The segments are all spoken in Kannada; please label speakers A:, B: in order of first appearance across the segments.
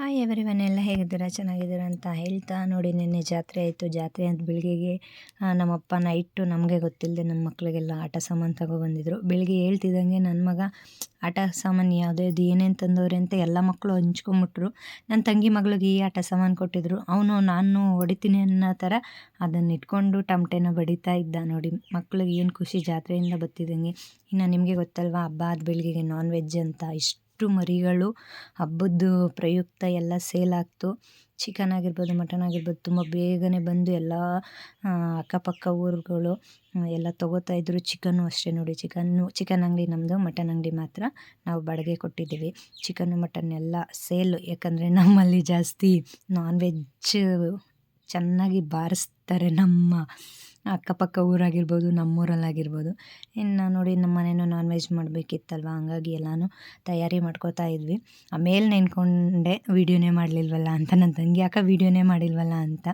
A: ಹಾಯ್ ಎವ್ರಿ ಒನ್ ಎಲ್ಲ ಹೇಗಿದ್ದೀರಾ? ಚೆನ್ನಾಗಿದ್ದೀರಾ ಅಂತ ಹೇಳ್ತಾ ನೋಡಿ, ನಿನ್ನೆ ಜಾತ್ರೆ ಆಯಿತು. ಜಾತ್ರೆ ಅಂತ ಬೆಳಿಗ್ಗೆಗೆ ನಮ್ಮಪ್ಪ ನೈಟು ನಮಗೆ ಗೊತ್ತಿಲ್ಲದೆ ನಮ್ಮ ಮಕ್ಕಳಿಗೆಲ್ಲ ಆಟ ಸಾಮಾನು ತಗೊಬಂದಿದ್ರು ಬೆಳಿಗ್ಗೆ ಹೇಳ್ತಿದ್ದಂಗೆ ನನ್ನ ಮಗ, ಆಟ ಸಾಮಾನು ಯಾವುದೇ ಇದು ಏನೇನು ತಂದವ್ರೆ? ಅಂತ ಎಲ್ಲ ಮಕ್ಕಳು ಹಂಚ್ಕೊಂಬಿಟ್ರು. ನನ್ನ ತಂಗಿ ಮಗಳಿಗೆ ಈ ಆಟ ಸಾಮಾನು ಕೊಟ್ಟಿದ್ರು. ಅವನು, ನಾನು ಹೊಡಿತೀನಿ ಅನ್ನೋ ಥರ ಅದನ್ನು ಇಟ್ಕೊಂಡು ಟಮಟೆನ ಬಡಿತಾ ಇದ್ದ ನೋಡಿ. ಮಕ್ಳಿಗೆ ಏನು ಖುಷಿ ಜಾತ್ರೆಯಿಂದ ಬತ್ತಿದಂಗೆ ಇನ್ನು ನಿಮಗೆ ಗೊತ್ತಲ್ವಾ, ಹಬ್ಬ ಆದ ಬೆಳಿಗ್ಗೆಗೆ ನಾನ್ ವೆಜ್ ಅಂತ, ಇಷ್ಟು ಮರಿಗಳು ಹಬ್ಬದ ಪ್ರಯುಕ್ತ ಎಲ್ಲ ಸೇಲ್ ಆಗ್ತು. ಚಿಕನ್ ಆಗಿರ್ಬೋದು ಮಟನ್ ಆಗಿರ್ಬೋದು, ತುಂಬ ಬೇಗನೆ ಬಂದು ಎಲ್ಲ ಅಕ್ಕಪಕ್ಕ ಊರುಗಳು ಎಲ್ಲ ತೊಗೋತಾ ಇದ್ದರು ಚಿಕನ್ನು ಅಷ್ಟೇ ನೋಡಿ, ಚಿಕನ್ನು, ಚಿಕನ್ ಅಂಗಡಿ ನಮ್ಮದು ಮಟನ್ ಅಂಗಡಿ ಮಾತ್ರ ನಾವು ಬಾಡಿಗೆ ಕೊಟ್ಟಿದ್ದೀವಿ. ಚಿಕನ್ನು ಮಟನ್ ಎಲ್ಲ ಸೇಲು ಯಾಕಂದರೆ ನಮ್ಮಲ್ಲಿ ಜಾಸ್ತಿ ನಾನ್ ವೆಜ್ ಚೆನ್ನಾಗಿ ಬಾರಿಸ್ತಾರೆ ನಮ್ಮ ಅಕ್ಕಪಕ್ಕ ಊರಾಗಿರ್ಬೋದು, ನಮ್ಮೂರಲ್ಲಾಗಿರ್ಬೋದು. ಇನ್ನು ನೋಡಿ ನಮ್ಮ ಮನೇನು ನಾನ್ ವೆಜ್ ಮಾಡಬೇಕಿತ್ತಲ್ವ? ಹಂಗಾಗಿ ಎಲ್ಲನೂ ತಯಾರಿ ಮಾಡ್ಕೋತಾ ಇದ್ವಿ. ಆಮೇಲೆ ನೆನ್ಕೊಂಡೆ, ವೀಡಿಯೋನೇ ಮಾಡಲಿಲ್ವಲ್ಲ ಅಂತ. ನನ್ನ ತಂಗಿ ಯಾಕೆ ವೀಡಿಯೋನೇ ಮಾಡಿಲ್ವಲ್ಲ ಅಂತ.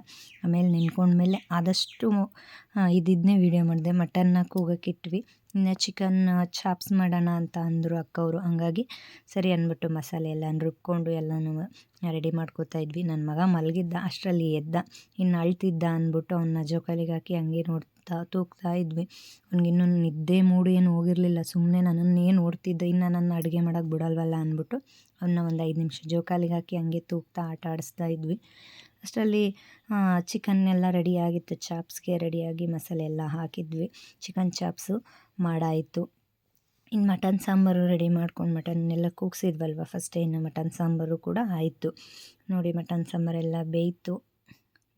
A: ಆಮೇಲೆ ನೆನ್ಕೊಂಡ್ಮೇಲೆ ಆದಷ್ಟು ಇದಿದ್ದನ್ನೇ ವೀಡಿಯೋ ಮಾಡಿದೆ. ಮಟನ್ನ ಕೂಗಕ್ಕಿಟ್ವಿ ಚಿಕನ್ ಚಾಪ್ಸ್ ಮಾಡೋಣ ಅಂತ ಅಂದರು ಅಕ್ಕವರು. ಹಂಗಾಗಿ ಸರಿ ಅಂದ್ಬಿಟ್ಟು ಮಸಾಲೆ ಎಲ್ಲ ರುಬ್ಕೊಂಡು ಎಲ್ಲನೂ ರೆಡಿ ಮಾಡ್ಕೋತಾ ಇದ್ವಿ. ನನ್ನ ಮಗ ಮಲಗಿದ್ದ, ಅಷ್ಟರಲ್ಲಿ ಎದ್ದ. ಇನ್ನು ಅಳ್ತಿದ್ದ ಅಂದ್ಬಿಟ್ಟು ಅವನ್ನ ಜೋಕಾಲಿಗೆ ಹಾಕಿ ಹಂಗೆ ನೋಡ್ತಾ ತೂಗ್ತಾ ಇದ್ವಿ. ಅವ್ನಿಗಿನ್ನೂ ನಿದ್ದೆ ಮೂಡು ಏನು ಹೋಗಿರಲಿಲ್ಲ. ಸುಮ್ಮನೆ ನನ್ನನ್ನೇ ನೋಡ್ತಿದ್ದೆ. ಇನ್ನು ನನ್ನ ಅಡುಗೆ ಮಾಡೋಕ್ಕೆ ಬಿಡಲ್ವಲ್ಲ ಅಂದ್ಬಿಟ್ಟು ಅವನ್ನ ಒಂದು ಐದು ನಿಮಿಷ ಜೋಕಾಲಿಗೆ ಹಾಕಿ ಹಂಗೆ ತೂಗ್ತಾ ಆಟ ಆಡಿಸ್ತಾ ಇದ್ವಿ. ಅಷ್ಟರಲ್ಲಿ ಚಿಕನ್ನೆಲ್ಲ ರೆಡಿಯಾಗಿತ್ತು ಚಾಪ್ಸ್ಗೆ ರೆಡಿಯಾಗಿ ಮಸಾಲೆ ಎಲ್ಲ ಹಾಕಿದ್ವಿ. ಚಿಕನ್ ಚಾಪ್ಸು ಮಾಡಾಯಿತು. ಇನ್ನು ಮಟನ್ ಸಾಂಬಾರು ರೆಡಿ ಮಾಡ್ಕೊಂಡು ಮಟನ್ನೆಲ್ಲ ಕೂಗಿಸಿದ್ವಲ್ವ? ಫಸ್ಟೇ ಇನ್ನು ಮಟನ್ ಸಾಂಬಾರು ಕೂಡ ಆಯಿತು. ನೋಡಿ ಮಟನ್ ಸಾಂಬಾರೆಲ್ಲ ಬೇಯಿತು.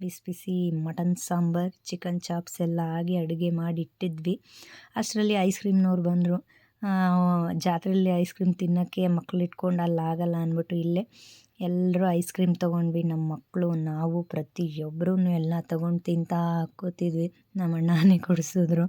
A: ಬಿಸಿ ಬಿಸಿ ಮಟನ್ ಸಾಂಬಾರು ಚಿಕನ್ ಚಾಪ್ಸ್ ಎಲ್ಲ ಆಗಿ ಅಡುಗೆ ಮಾಡಿ ಇಟ್ಟಿದ್ವಿ ಅಷ್ಟರಲ್ಲಿ ಐಸ್ ಕ್ರೀಮ್ನವ್ರು ಬಂದರು. ಜಾತ್ರೆಯಲ್ಲಿ ಐಸ್ ಕ್ರೀಮ್ ತಿನ್ನೋಕ್ಕೆ ಮಕ್ಕಳು ಇಟ್ಕೊಂಡು ಅಲ್ಲಿ ಆಗಲ್ಲ ಅಂದ್ಬಿಟ್ಟು ಇಲ್ಲೇ ಎಲ್ಲರೂ ಐಸ್ ಕ್ರೀಮ್ ತೊಗೊಂಡ್ವಿ ನಮ್ಮ ಮಕ್ಕಳು ನಾವು ಪ್ರತಿಯೊಬ್ಬರೂ ಎಲ್ಲ ತೊಗೊಂಡು ತಿಂತಾ ಕೂತಿದ್ವಿ. ನಮ್ಮ ಅಣ್ಣನೇ ಕೊಡಿಸಿದ್ರು.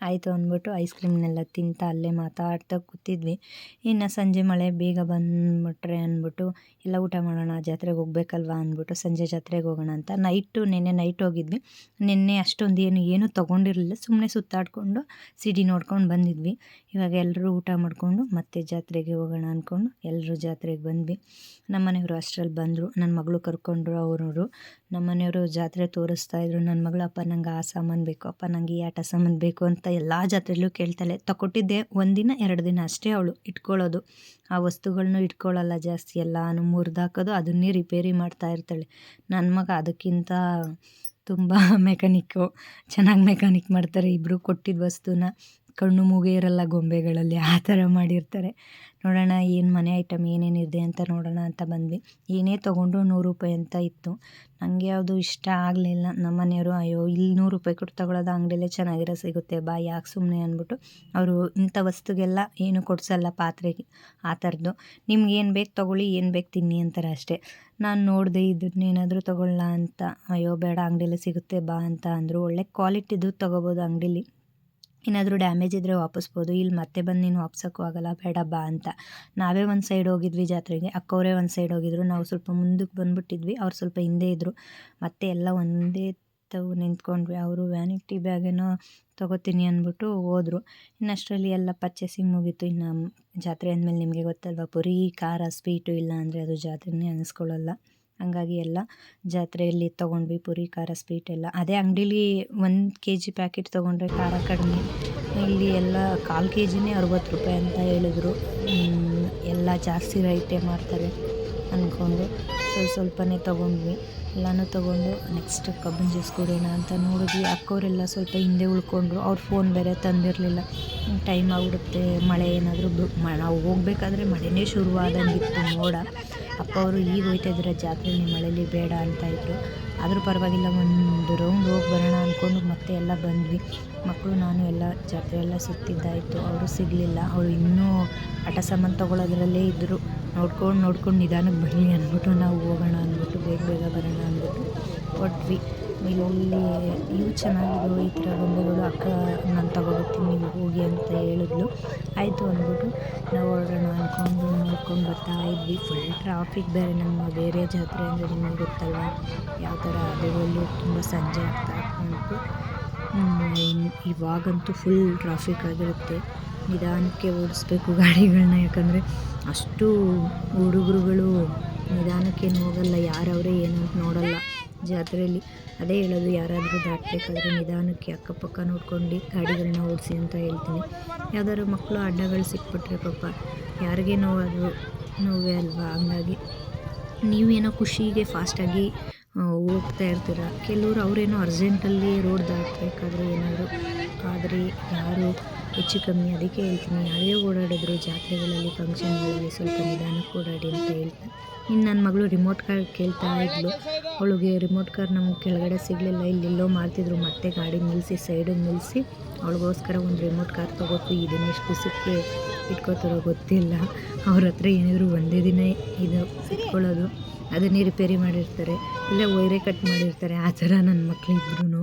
A: ಆಯಿತು ಅಂದ್ಬಿಟ್ಟು ಐಸ್ ಕ್ರೀಮ್ನೆಲ್ಲ ತಿಂತಾ ಅಲ್ಲೇ ಮಾತಾಡ್ತಾ ಕೂತಿದ್ವಿ. ಇನ್ನು ಸಂಜೆ ಮಳೆ, ಬೇಗ ಬಂದುಬಿಟ್ರೆ ಅಂದ್ಬಿಟ್ಟು ಎಲ್ಲ ಊಟ ಮಾಡೋಣ, ಜಾತ್ರೆಗೆ ಹೋಗ್ಬೇಕಲ್ವ? ಅಂದ್ಬಿಟ್ಟು, ಸಂಜೆ ಜಾತ್ರೆಗೆ ಹೋಗೋಣ ಅಂತ. ನೈಟು ನಿನ್ನೆ ನೈಟ್ ಹೋಗಿದ್ವಿ. ನಿನ್ನೆ ಅಷ್ಟೊಂದು ಏನು, ಏನೂ ತೊಗೊಂಡಿರಲಿಲ್ಲ. ಸುಮ್ಮನೆ ಸುತ್ತಾಡಿಕೊಂಡು ಸಿಡಿ ನೋಡ್ಕೊಂಡು ಬಂದಿದ್ವಿ. ಇವಾಗ ಎಲ್ಲರೂ ಊಟ ಮಾಡಿಕೊಂಡು, ಮತ್ತೆ ಜಾತ್ರೆಗೆ ಹೋಗೋಣ ಅಂದ್ಕೊಂಡು ಎಲ್ಲರೂ ಜಾತ್ರೆಗೆ ಬಂದ್ವಿ. ನಮ್ಮ ಮನೆಯವರು ಅಷ್ಟರಲ್ಲಿ ಬಂದರು. ನನ್ನ ಮಗಳು ಕರ್ಕೊಂಡ್ರು ಅವರವರು ನಮ್ಮ ಮನೆಯವರು ಜಾತ್ರೆ ತೋರಿಸ್ತಾ ಇದ್ರು. ನನ್ನ ಮಗಳು, ಅಪ್ಪ, ನಂಗೆ ಆ ಸಾಮಾನು ಬೇಕು. ಅಪ್ಪ, ನಂಗೆ ಈ ಆಟ ಸಾಮಾನು ಬೇಕು ಅಂತ ಎಲ್ಲ ಜಾತ್ರೆಯಲ್ಲೂ ಕೇಳ್ತಾಳೆ. ತಗೊಟ್ಟಿದ್ದೆ ಒಂದಿನ, ಎರಡು ದಿನ ಅಷ್ಟೇ ಅವಳು ಇಟ್ಕೊಳ್ಳೋದು. ಆ ವಸ್ತುಗಳನ್ನೂ ಇಟ್ಕೊಳ್ಳಲ್ಲ ಜಾಸ್ತಿ. ಎಲ್ಲಾನು ಮುರಿದಾಕೋದು, ಅದನ್ನೇ ರಿಪೇರಿ ಮಾಡ್ತಾ ಇರ್ತಾಳೆ. ನನ್ನ ಮಗ ಅದಕ್ಕಿಂತ ತುಂಬ ಮೆಕ್ಯಾನಿಕ್ಕು ಚೆನ್ನಾಗಿ ಮೆಕ್ಯಾನಿಕ್ ಮಾಡ್ತಾರೆ ಇಬ್ಬರು ಕೊಟ್ಟಿದ್ದ ವಸ್ತುನ. ಕಣ್ಣು ಮೂಗೇ ಇರಲ್ಲ ಗೊಂಬೆಗಳಲ್ಲಿ, ಆ ಥರ ಮಾಡಿರ್ತಾರೆ. ನೋಡೋಣ, ಏನು ಮನೆ ಐಟಮ್ ಏನೇನಿದೆ ಅಂತ ನೋಡೋಣ ಅಂತ ಬಂದ್ವಿ. ಏನೇ ತೊಗೊಂಡ್ರು ನೂರು ರೂಪಾಯಿ ಅಂತ ಇತ್ತು. ನನಗೆ ಯಾವುದು ಇಷ್ಟ ಆಗಲಿಲ್ಲ. ನಮ್ಮ ಮನೆಯವರು, ಅಯ್ಯೋ, ಇಲ್ಲಿ ನೂರು ರೂಪಾಯಿ ಕೊಟ್ಟು ತಗೊಳ್ಳೋದು ಅಂಗಡಿಯಲ್ಲೇ ಚೆನ್ನಾಗಿರೋ ಸಿಗುತ್ತೆ, ಬಾ, ಯಾಕೆ ಸುಮ್ಮನೆ ಅಂದ್ಬಿಟ್ಟು, ಅವರು ಇಂಥ ವಸ್ತುಗೆಲ್ಲ ಏನು ಕೊಡಿಸಲ್ಲ ಪಾತ್ರೆಗೆ ಆ ಥರದ್ದು. ನಿಮ್ಗೆ ಏನು ಬೇಕು ತೊಗೊಳ್ಳಿ, ಏನು ಬೇಕು ತಿನ್ನಿ ಅಂತಾರೆ ಅಷ್ಟೇ. ನಾನು ನೋಡಿದೆ ಇದನ್ನೇನಾದರೂ ತೊಗೊಳ್ಳ ಅಂತ. ಅಯ್ಯೋ, ಬೇಡ, ಅಂಗಡಿಯಲ್ಲೇ ಸಿಗುತ್ತೆ, ಬಾ ಅಂತ ಅಂದರು. ಒಳ್ಳೆ ಕ್ವಾಲಿಟಿದು ತೊಗೋಬೋದು ಅಂಗಡೀಲಿ. ಏನಾದರೂ ಡ್ಯಾಮೇಜ್ ಇದ್ದರೆ ವಾಪಸ್ಬೋದು ಇಲ್ಲಿ ಮತ್ತೆ ಬಂದು ನೀನು ವಾಪಸಕ್ಕೂ ಆಗಲ್ಲ, ಬೇಡ ಬಾ ಅಂತ. ನಾವೇ ಒಂದು ಸೈಡ್ ಹೋಗಿದ್ವಿ ಜಾತ್ರೆಗೆ, ಅಕ್ಕವರೇ ಒಂದು ಸೈಡ್ ಹೋಗಿದ್ರು, ನಾವು ಸ್ವಲ್ಪ ಮುಂದಕ್ಕೆ ಬಂದುಬಿಟ್ಟಿದ್ವಿ, ಅವ್ರು ಸ್ವಲ್ಪ ಹಿಂದೆ ಇದ್ದರು ಮತ್ತೆ ಎಲ್ಲ ಒಂದೇ ತಾವು ನಿಂತ್ಕೊಂಡ್ವಿ, ಅವರು ವ್ಯಾನಿಟಿ ಬ್ಯಾಗೇನೋ ತೊಗೋತೀನಿ ಅಂದ್ಬಿಟ್ಟು ಹೋದರು. ಇನ್ನಷ್ಟರಲ್ಲಿ ಎಲ್ಲ ಪರ್ಚೇಸಿಂಗ್ ಮುಗೀತು, ಇನ್ನು ಜಾತ್ರೆ ಅಂದಮೇಲೆ ನಿಮಗೆ ಗೊತ್ತಲ್ವ, ಪುರಿ, ಖಾರ ಸ್ವೀಟು ಇಲ್ಲ ಅಂದರೆ ಅದು ಜಾತ್ರೆನೇ ಅನ್ನಿಸ್ಕೊಳ್ಳಲ್ಲ ಹಂಗಾಗಿ ಎಲ್ಲ ಜಾತ್ರೆಯಲ್ಲಿ ತೊಗೊಂಡ್ವಿ ಪುರಿ, ಖಾರ, ಸ್ವೀಟ್ ಎಲ್ಲ. ಅದೇ ಅಂಗಡೀಲಿ ಒಂದು ಕೆ ಜಿ ಪ್ಯಾಕೆಟ್ ತೊಗೊಂಡ್ರೆ ಖಾರ ಕಡಿಮೆ. ಇಲ್ಲಿ ಎಲ್ಲ ಕಾಲು ಕೆ ಜಿನೇ ಅರುವತ್ತು ರೂಪಾಯಿ ಅಂತ ಹೇಳಿದ್ರು. ಎಲ್ಲ ಜಾಸ್ತಿ ರೈಟೇ ಮಾಡ್ತಾರೆ ಅಂದ್ಕೊಂಡು ಸ್ವಲ್ಪ ಸ್ವಲ್ಪನೇ ತೊಗೊಂಡ್ವಿ. ಎಲ್ಲನೂ ತೊಗೊಂಡು ನೆಕ್ಸ್ಟ್ ಕಬ್ಬನ್ ಜ್ಯೂಸ್ ಕುಡಿಯೋಣ ಅಂತ ನೋಡಿದ್ವಿ. ಅಕ್ಕವರೆಲ್ಲ ಸ್ವಲ್ಪ ಹಿಂದೆ ಉಳ್ಕೊಂಡ್ರು. ಅವ್ರ ಫೋನ್ ಬೇರೆ ತಂದಿರಲಿಲ್ಲ. ಟೈಮ್ ಆಗಿಬಿಡುತ್ತೆ. ಮಳೆ ಏನಾದರೂ ನಾವು ಹೋಗ್ಬೇಕಾದ್ರೆ ಮಳೆನೇ ಶುರುವಾದಂಗಿತ್ತು ಮೋಡ. ಅಪ್ಪ ಅವರು ಈಗ ಹೋಯ್ತಾ ಇದ್ದಾರೆ ನಿಮ್ಮ ಮಳೇಲಿ ಬೇಡ ಅಂತ ಇದ್ದರು ಆದರೂ ಪರವಾಗಿಲ್ಲ, ಒಂದು ರೌಂಡ್ ಹೋಗಿ ಬರೋಣ ಅಂದ್ಕೊಂಡು ಮತ್ತೆ ಎಲ್ಲ ಬಂದ್ವಿ. ಮಕ್ಕಳು, ನಾನು ಎಲ್ಲ, ಜಾತ್ರೆ ಎಲ್ಲ ಸುತ್ತಿದ್ದಾಯಿತು. ಅವರು ಸಿಗಲಿಲ್ಲ. ಅವರು ಇನ್ನೂ ಆಟ ಸಾಮಾನು ತೊಗೊಳೋದ್ರಲ್ಲೇ ಇದ್ದರು ನೋಡ್ಕೊಂಡು ನೋಡ್ಕೊಂಡು ನಿಧಾನಕ್ಕೆ ಬರಲಿ ಅಂದ್ಬಿಟ್ಟು ನಾವು ಹೋಗೋಣ ಅಂದ್ಬಿಟ್ಟು, ಬೇಗ ಬೇಗ ಬರೋಣ ಅಂದ್ಬಿಟ್ಟು ಕೊಟ್ವಿ ಇಲ್ಲಿ ಇವು ಚೆನ್ನಾಗಿದ್ದು ಈ ಥರ ಗೊಂಬೆಗಳು ಅಕ್ಕ, ನಾನು ತಗೊಬರ್ತೀನಿ, ನೀವು ಹೋಗಿ ಅಂತ ಹೇಳಿದ್ಲು. ಆಯಿತು ಅಂದ್ಬಿಟ್ಟು ನಾವು ಹೊರಡೋಣ ಅಂದ್ಕೊಂಡು ನೋಡ್ಕೊಂಡು ಬರ್ತಾ ಇದ್ವಿ. ಫುಲ್ ಟ್ರಾಫಿಕ್ ಬೇರೆ, ನಮ್ಮ ಬೇರೆ ಜಾತ್ರೆ ಅಂದರೆ ನಿಮಗೆ ಗೊತ್ತಲ್ವ? ಯಾವ ಥರ ಅದರಲ್ಲೂ ತುಂಬ ಸಂಜೆ ಆಗ್ತಾ ಉಂಟು ಇವಾಗಂತೂ ಫುಲ್ ಟ್ರಾಫಿಕ್ ಆಗಿರುತ್ತೆ. ನಿಧಾನಕ್ಕೆ ಓಡಿಸ್ಬೇಕು ಗಾಡಿಗಳನ್ನ ಯಾಕಂದರೆ ಅಷ್ಟು ಹುಡುಗರುಗಳು ನಿಧಾನಕ್ಕೇನು ಹೋಗಲ್ಲ, ಯಾರವರೇ ಏನು ನೋಡಲ್ಲ. ಜಾತ್ರೆಯಲ್ಲಿ ಅದೇ ಹೇಳೋದು, ಯಾರಾದರೂ ದಾಟಬೇಕಾದ್ರೆ ನಿಧಾನಕ್ಕೆ ಅಕ್ಕಪಕ್ಕ ನೋಡ್ಕೊಂಡು ಗಾಡಿಗಳನ್ನ ಓಡಿಸಿ ಅಂತ ಹೇಳ್ತೀನಿ. ಯಾವ್ದಾದ್ರು ಮಕ್ಕಳು ಅಡ್ಡಗಳು ಸಿಕ್ಬಿಟ್ರೆ ಪಾಪ ಯಾರಿಗೆ ನೋವಾದರೂ ನೋವೇ ಅಲ್ವಾ? ಹಂಗಾಗಿ ನೀವೇನೋ ಖುಷಿಗೆ ಫಾಸ್ಟಾಗಿ ಹೋಗ್ತಾ ಇರ್ತೀರ? ಕೆಲವರು ಅವರೇನೋ ಅರ್ಜೆಂಟಲ್ಲಿ ರೋಡ್ ದಾಟಬೇಕಾದ್ರೆ ಏನಾದರೂ, ಆದರೆ ಯಾರು ಹೆಚ್ಚು ಕಮ್ಮಿ, ಅದಕ್ಕೆ ಹೇಳ್ತೀನಿ. ಯಾರೇ ಓಡಾಡಿದ್ರು ಜಾತ್ರೆಗಳಲ್ಲಿ ಫಂಕ್ಷನ್ಗಳಲ್ಲಿ ಸ್ವಲ್ಪ ನಿಧಾನಕ್ಕೆ ಓಡಾಡಿ ಅಂತ ಹೇಳ್ತೀನಿ ಇನ್ನು ನನ್ನ ಮಗಳು ರಿಮೋಟ್ ಕಾರ್ ಕೇಳ್ತಾ ಇದ್ಲು. ಅವಳಿಗೆ ರಿಮೋಟ್ ಕಾರ್ ನಮ್ಗೆ ಕೆಳಗಡೆ ಸಿಗಲಿಲ್ಲ. ಇಲ್ಲೆಲ್ಲೋ ಮಾಡ್ತಿದ್ರು. ಮತ್ತೆ ಗಾಡಿ ನಿಲ್ಲಿಸಿ ಸೈಡಿಗೆ ನಿಲ್ಲಿಸಿ, ಅವಳಿಗೋಸ್ಕರ ಒಂದು ರಿಮೋಟ್ ಕಾರ್ ತೊಗೋತು. ಇದನ್ನು ಎಷ್ಟು ಸಿಕ್ಕಿ ಇಟ್ಕೋತಾರೋ ಗೊತ್ತಿಲ್ಲ. ಅವ್ರ ಹತ್ರ ಏನಿದ್ರು ಒಂದೇ ದಿನ ಇದು ಇಟ್ಕೊಳ್ಳೋದು. ಅದನ್ನೇ ರಿಪೇರಿ ಮಾಡಿರ್ತಾರೆ. ಇಲ್ಲ ವೈರೇ ಕಟ್ ಮಾಡಿರ್ತಾರೆ. ಆ ಥರ ನನ್ನ ಮಕ್ಕಳಿಬ್ರು